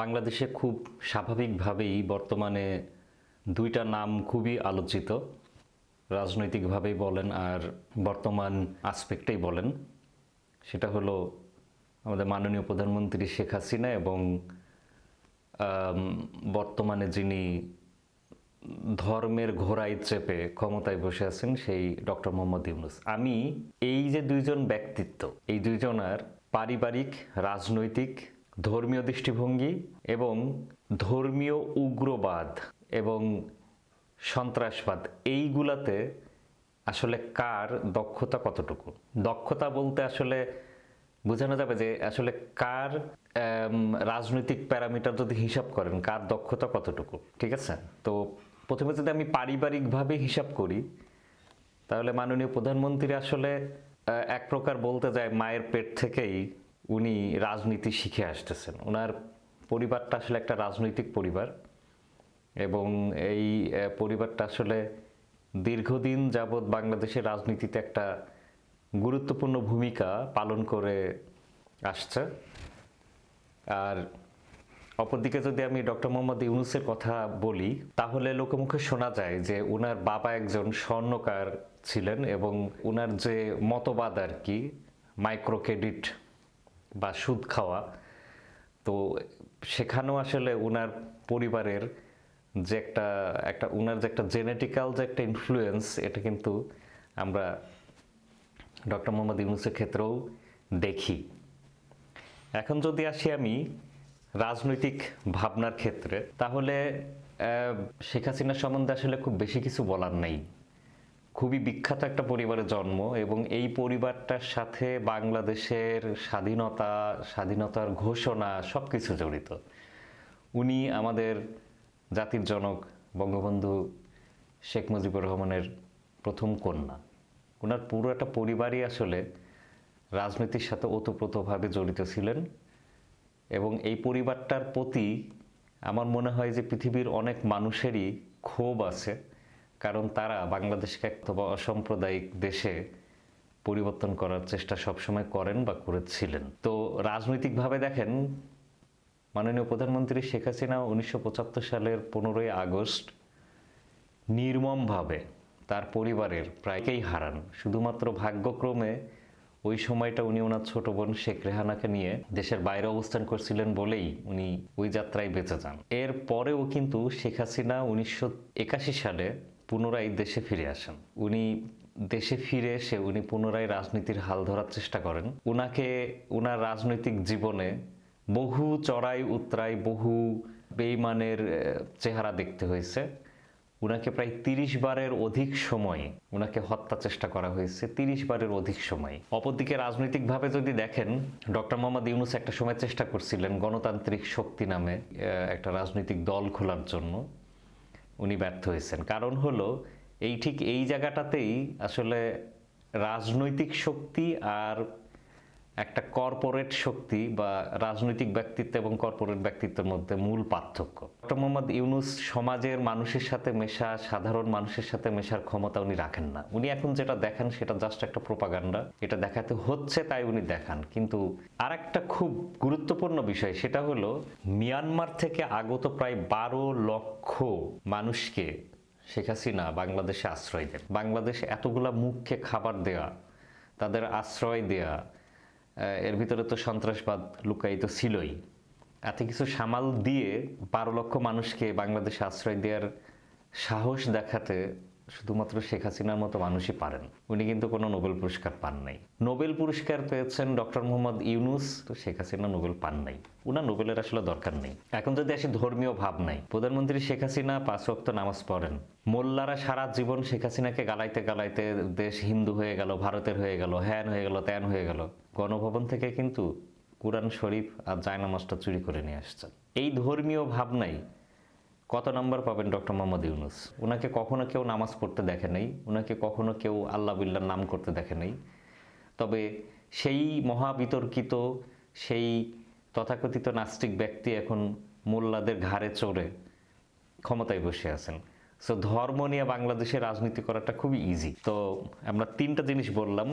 বাংলাদেশে খুব স্বাভাবিকভাবেই বর্তমানে দুইটা নাম খুবই আলোচিত। রাজনৈতিকভাবেই বলেন আর বর্তমান আসপেক্টেই বলেন। সেটা হলো আমাদের মাননীয় প্রধানমন্ত্রী শেখ হাসিনা এবং বর্তমানে যিনি ধর্মের ঘোড়ায় চেপে ক্ষমতায় বসে আছেন সেই ডক্টর মোহাম্মদ ইউনুস। আমি এই যে দুইজন ব্যক্তিত্ব, এই দুইজনার পারিবারিক, রাজনৈতিক ধর্মীয় দৃষ্টিভঙ্গি এবং ধর্মীয় উগ্রবাদ এবং সন্ত্রাসবাদ, এইগুলাতে আসলে কার দক্ষতা কতটুকু? দক্ষতা বলতে আসলে বোঝানো যাবে যে আসলে কার রাজনৈতিক প্যারামিটার যদি হিসাব করেন, কার দক্ষতা কতটুকু? ঠিক আছে? তো প্রথমে যদি আমি পারিবারিকভাবে হিসাব করি, তাহলে মাননীয় প্রধানমন্ত্রী আসলে এক প্রকার বলতে যায়, মায়ের পেট থেকেই উনি রাজনীতি শিখে আসতেছেন। ওনার পরিবারটা আসলে একটা রাজনৈতিক পরিবার এবং এই পরিবারটা আসলে দীর্ঘদিন যাবৎ বাংলাদেশের রাজনীতিতে একটা গুরুত্বপূর্ণ ভূমিকা পালন করে আসছে। আর অপরদিকে যদি আমি ডক্টর মোহাম্মদ ইউনুসের কথা বলি, তাহলে লোকমুখে শোনা যায় যে ওনার বাবা একজন স্বর্ণকার ছিলেন এবং ওনার যে মতবাদ আর কি মাইক্রো ক্রেডিট বা সুদ খাওয়া। তো সেখানেও আসলে ওনার পরিবারের যে একটা একটা ওনার যে একটা জেনেটিক্যাল যে একটা ইনফ্লুয়েন্স এটা কিন্তু আমরা ডক্টর মোহাম্মদ ইউনুসের ক্ষেত্রেও দেখি। এখন যদি আসি আমি রাজনৈতিক ভাবনার ক্ষেত্রে, তাহলে শেখ হাসিনা সম্বন্ধে আসলে খুব বেশি কিছু বলার নেই। খুবই বিখ্যাত একটা পরিবারে জন্ম এবং এই পরিবারটার সাথে বাংলাদেশের স্বাধীনতা, স্বাধীনতার ঘোষণা সব কিছু জড়িত। উনি আমাদের জাতির জনক বঙ্গবন্ধু শেখ মুজিবুর রহমানের প্রথম কন্যা। ওনার পুরো একটা পরিবারই আসলে রাজনীতির সাথে ওতপ্রোতভাবে জড়িত ছিলেন এবং এই পরিবারটার প্রতি আমার মনে হয় যে পৃথিবীর অনেক মানুষেরই ক্ষোভ আছে। কারণ তারা বাংলাদেশকে অথবা অসাম্প্রদায়িক দেশে পরিবর্তন করার চেষ্টা সবসময় করেন বা করেছিলেন। তো রাজনৈতিকভাবে দেখেন, মাননীয় প্রধানমন্ত্রী শেখ হাসিনা উনিশশো পঁচাত্তর সালের পনেরোই আগস্ট নির্মমভাবে তার পরিবারের প্রায়কেই হারান। শুধুমাত্র ভাগ্যক্রমে ওই সময়টা উনি ওনার ছোট বোন শেখ রেহানাকে নিয়ে দেশের বাইরে অবস্থান করছিলেন বলেই উনি ওই যাত্রায় বেঁচে যান। এর পরেও কিন্তু শেখ হাসিনা উনিশশো একাশি সালে পুনরায় দেশে ফিরে আসেন। উনি দেশে ফিরে এসে উনি পুনরায় রাজনীতির হাল ধরার চেষ্টা করেন। উনাকে, উনার রাজনৈতিক জীবনে বহু চড়াই, উতরাই, বহু বেইমানের চেহারা দেখতে হয়েছে। উনাকে প্রায় তিরিশ বারের অধিক সময় উনাকে হত্যা চেষ্টা করা হয়েছে। তিরিশ বারের অধিক সময়। অপরদিকে রাজনৈতিকভাবে যদি দেখেন, ডক্টর মোহাম্মদ ইউনুস একটা সময় চেষ্টা করছিলেন গণতান্ত্রিক শক্তি নামে একটা রাজনৈতিক দল খোলার জন্য। উনি ব্যর্থ হয়েছেন। কারণ হলো এই ঠিক এই জায়গাটাতেই আসলে রাজনৈতিক শক্তি আর একটা কর্পোরেট শক্তি বা রাজনৈতিক ব্যক্তিত্ব এবং কর্পোরেট ব্যক্তিত্বের মধ্যে মূল পার্থক্য। ডক্টর মোহাম্মদ ইউনুস সমাজের মানুষের সাথে মেশা, সাধারণ মানুষের সাথে মেশার ক্ষমতা উনি রাখেন না। উনি এখন যেটা দেখেন সেটা জাস্ট একটা প্রোপাগান্ডা এটা দেখাতে হচ্ছে তাই উনি দেখান। কিন্তু আর একটা খুব গুরুত্বপূর্ণ বিষয় সেটা হলো, মিয়ানমার থেকে আগত প্রায় বারো লক্ষ মানুষকে শেখ হাসিনা বাংলাদেশে আশ্রয় দেন। বাংলাদেশে এতগুলা মুখকে খাবার দেওয়া তাদের আশ্রয় দেয়া এর ভিতরে তো সন্ত্রাসবাদ লুকায়িত ছিলই। এত কিছু সামাল দিয়ে বারো লক্ষ মানুষকে বাংলাদেশে আশ্রয় দেওয়ার সাহস দেখাতে শুধুমাত্র শেখ হাসিনার মতো মানুষই পারেন। উনি কিন্তু কোনো নোবেল পুরস্কার পান নাই। নোবেল পুরস্কার পেয়েছেন ডক্টর মোহাম্মদ ইউনুস, তো শেখ হাসিনা নোবেল পান নাই। উনার নোবেলের আসলে দরকার নেই। এখন যদি আসি ধর্মীয় ভাব নাই, প্রধানমন্ত্রী শেখ হাসিনা পাঁচ ওয়াক্ত নামাজ পড়েন। মোল্লারা সারা জীবন শেখ হাসিনাকে গালাইতে গালাইতে দেশ হিন্দু হয়ে গেল, ভারতের হয়ে গেল, হ্যান হয়ে গেল, ত্যান হয়ে গেল। গণভবন থেকে কিন্তু কোরআন শরীফ আর জায়নামাজটা চুরি করে নিয়ে আসছেন। এই ধর্মীয় ভাবনাই কত নাম্বার পাবেন ডক্টর মোহাম্মদ ইউনুস? ওনাকে কখনো কেউ নামাজ পড়তে দেখে নাই ওনাকে কখনো কেউ আল্লাহ বিল্লার নাম করতে দেখে নাই। তবে সেই মহাবিতর্কিত, সেই তথাকথিত নাস্তিক ব্যক্তি এখন মোল্লাদের ঘাড়ে চড়ে ক্ষমতায় বসে আছেন। সো ধর্ম নিয়ে বাংলাদেশে রাজনীতি করাটা খুবই ইজি তো, আমরা তিনটা জিনিস বললাম।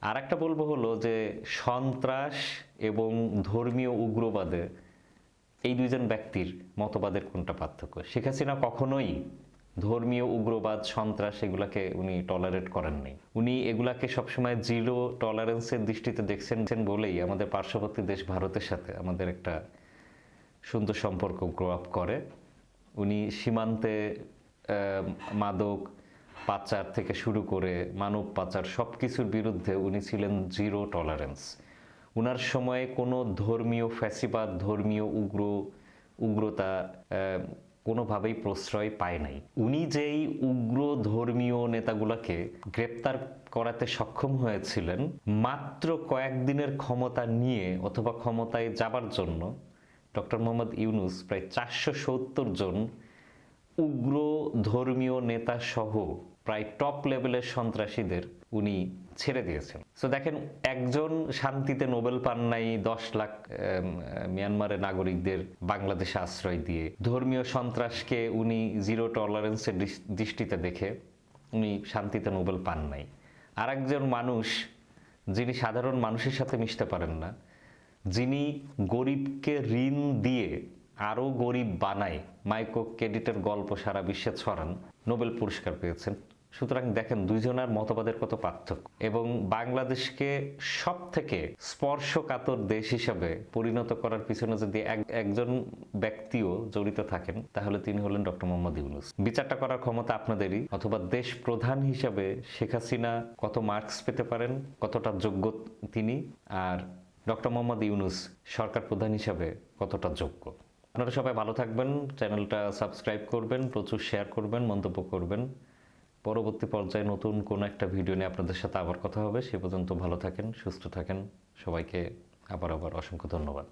আর একটা বলব হলো যে, সন্ত্রাস এবং ধর্মীয় উগ্রবাদে এই দুইজন ব্যক্তির মতবাদের কোনটা পার্থক্য? শেখ হাসিনা কখনোই ধর্মীয় উগ্রবাদ, সন্ত্রাস এগুলাকে উনি টলারেট করেননি উনি এগুলাকে সবসময় জিরো টলারেন্সের দৃষ্টিতে দেখছেন বলেই আমাদের পার্শ্ববর্তী দেশ ভারতের সাথে আমাদের একটা সুন্দর সম্পর্ক গ্রো আপ করে। উনি সীমান্তে মাদক পাচার থেকে শুরু করে মানব পাচার সব কিছুর বিরুদ্ধে উনি ছিলেন জিরো টলারেন্স উনার সময়ে কোনো ধর্মীয় ফ্যাসিবাদ, ধর্মীয় উগ্র, উগ্রতা কোনোভাবেই প্রশ্রয় পায় নাই। উনি যেই উগ্র ধর্মীয় নেতাগুলোকে গ্রেপ্তার করাতে সক্ষম হয়েছিলেন, মাত্র কয়েকদিনের ক্ষমতা নিয়ে অথবা ক্ষমতায় যাবার জন্য ডক্টর মোহাম্মদ ইউনুস প্রায় চারশো সত্তর জন উগ্র ধর্মীয় নেতা সহ প্রায় টপ লেভেলের সন্ত্রাসীদের উনি ছেড়ে দিয়েছেন। সো দেখেন, একজন শান্তিতে নোবেল পান নাই, দশ লাখ মিয়ানমারের নাগরিকদের বাংলাদেশে আশ্রয় দিয়ে। ধর্মীয় সন্ত্রাসকে উনি জিরো টলারেন্সের দৃষ্টিতে দেখে উনি শান্তিতে নোবেল পান নাই। আর একজন মানুষ, যিনি সাধারণ মানুষের সাথে মিশতে পারেন না, যিনি গরিবকে ঋণ দিয়ে আরও গরিব বানায় মাইক্রো ক্রেডিটের গল্প সারা বিশ্বে ছড়ান, নোবেল পুরস্কার পেয়েছেন। সুতরাং দেখেন, দুইজনের মতবাদের কত পার্থক্য। এবং বাংলাদেশকে সব থেকে স্পর্শকাতর দেশ হিসাবে পরিণত করার পিছনে যদি একজন ব্যক্তিও জড়িত থাকেন, তাহলে তিনি হলেন ডক্টর মোহাম্মদ ইউনুস। বিচারটা করার ক্ষমতা আপনাদেরই, অথবা দেশ প্রধান হিসাবে শেখ হাসিনা কত মার্কস পেতে পারেন, কতটা যোগ্য তিনি, আর ডক্টর মোহাম্মদ ইউনুস সরকার প্রধান হিসাবে কতটা যোগ্য। আপনারা সবাই ভালো থাকবেন, চ্যানেলটা সাবস্ক্রাইব করবেন, প্রচুর শেয়ার করবেন, মন্তব্য করবেন। পরবর্তী পর্যায়ে নতুন কোনো একটা ভিডিও নিয়ে আপনাদের সাথে আবার কথা হবে। সে পর্যন্ত ভালো থাকেন, সুস্থ থাকেন। সবাইকে আবার আবার অসংখ্য ধন্যবাদ।